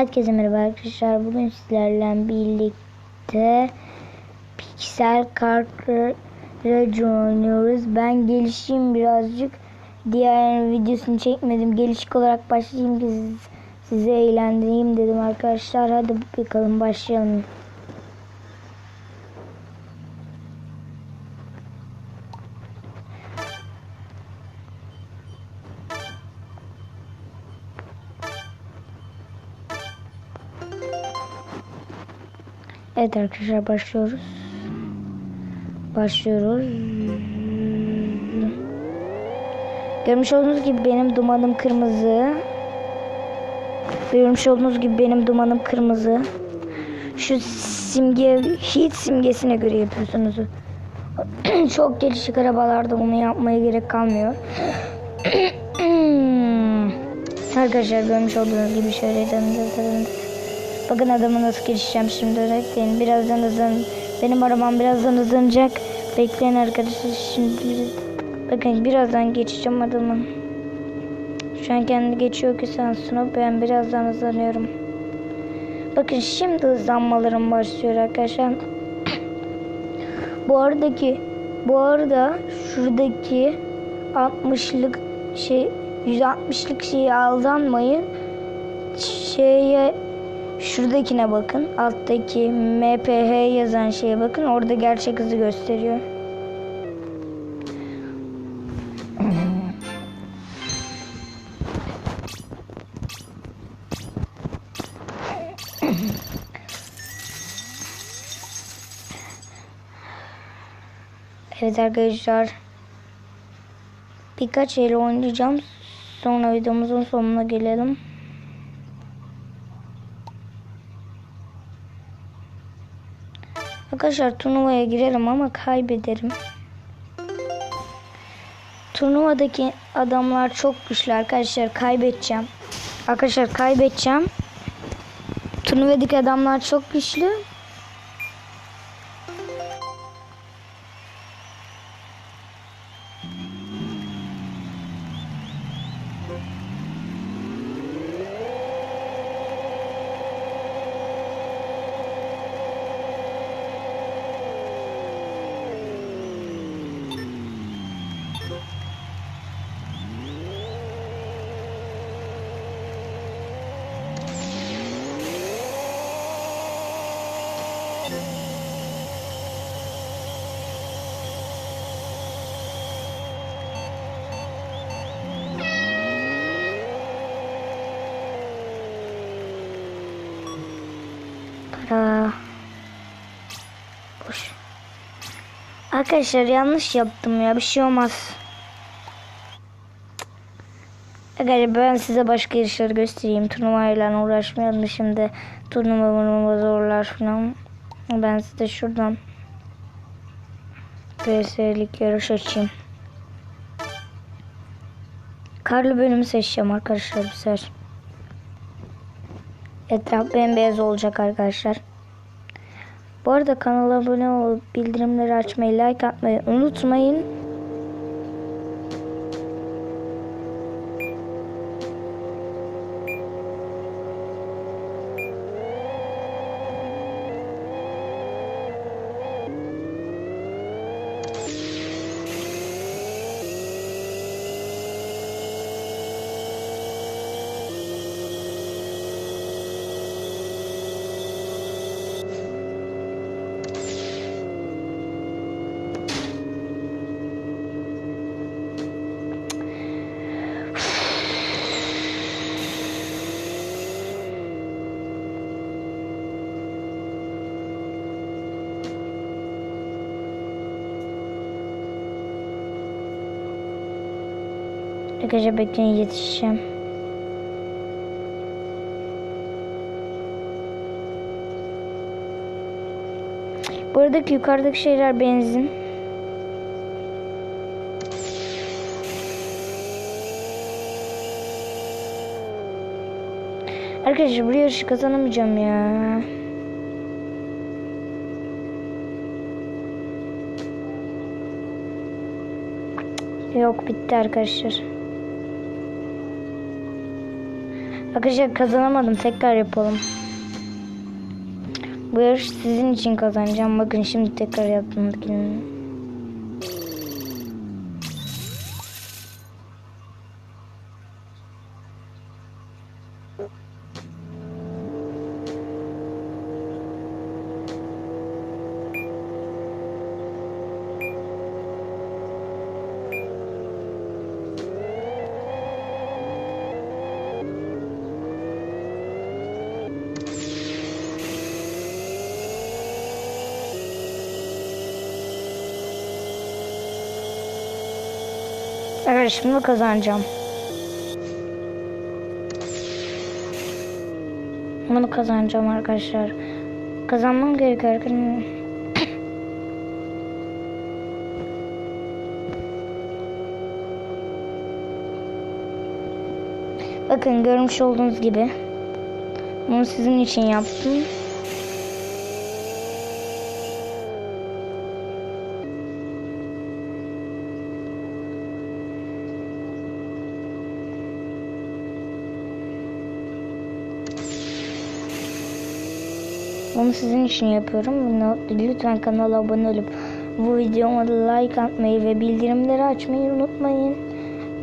Herkese merhaba arkadaşlar. Bugün sizlerle birlikte Pixel Cartridge oynuyoruz. Ben gelişeyim birazcık. Diğer videosunu çekmedim. Gelişik olarak başlayayım ki siz, sizi eğlendireyim dedim arkadaşlar. Hadi bakalım başlayalım. Evet arkadaşlar başlıyoruz. Başlıyoruz. Görmüş olduğunuz gibi benim dumanım kırmızı. Görmüş olduğunuz gibi benim dumanım kırmızı. Şu simge hiç simgesine göre yapıyorsunuz. Çok gelişik arabalarda bunu yapmaya gerek kalmıyor. Arkadaşlar görmüş olduğunuz gibi şöyle Bakın adamı nasıl geçeceğim şimdi bekleyin. Birazdan hızlan. Benim arabam birazdan hızlanacak. Bekleyin arkadaşlar şimdi. Bakın birazdan geçeceğim adamın. Şu an kendi geçiyor ki sansına ben birazdan hızlanıyorum. Bakın şimdi hızlanmalarım başlıyor arkadaşlar. bu aradaki bu arada şuradaki 60'lık şey 160'lık şeyi aldanmayın. Şeye Şuradakine bakın. Alttaki MPH yazan şeye bakın. Orada gerçek hızı gösteriyor. Evet arkadaşlar. Birkaç el oynayacağım. Sonra videomuzun sonuna gelelim. Arkadaşlar turnuvaya girelim ama kaybederim. Turnuvadaki adamlar çok güçlü arkadaşlar kaybedeceğim. Arkadaşlar kaybedeceğim. Turnuvadaki adamlar çok güçlü. Boş. Arkadaşlar yanlış yaptım ya. Bir şey olmaz. Arkadaşlar ben size başka yarışları göstereyim. Turnuvayla uğraşmayalım şimdi. Turnuva zorlar falan. Ben size şuradan PS'lik yarış açayım. Karlı bölümü seçeceğim arkadaşlar bu sefer. Etraf bembeyaz olacak arkadaşlar. Bu arada kanala abone olup bildirimleri açmayı, like atmayı unutmayın. Arkadaşlar bekleyin yetişeceğim. Buradaki yukarıdaki şeyler benzin. Arkadaşlar bu yarışı kazanamayacağım ya. Yok bitti arkadaşlar. Arkadaşlar kazanamadım. Tekrar yapalım. Bu yarış sizin için kazanacağım. Bakın şimdi tekrar yaptım. Evet şimdi kazanacağım. Bunu kazanacağım arkadaşlar. Kazanmam gerekiyor arkadaşlar. Bakın görmüş olduğunuz gibi. Bunu sizin için yaptım. Bunu sizin için yapıyorum. Lütfen kanala abone olup bu videoma like atmayı ve bildirimleri açmayı unutmayın.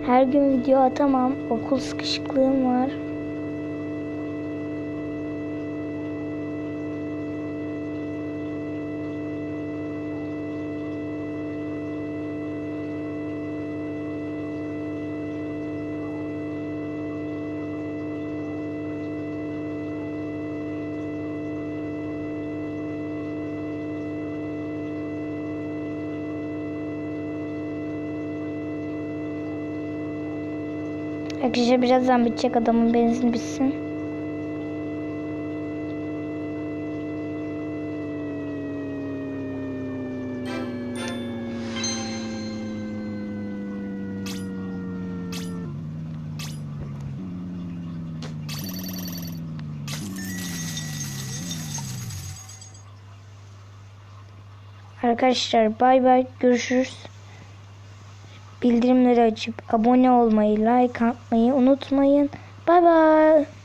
Her gün video atamam. Okul sıkışıklığım var. Arkadaşlar birazdan bitecek adamın benzin bitsin. Arkadaşlar bay bay görüşürüz. Bildirimleri açıp abone olmayı, like atmayı unutmayın. Bay bay.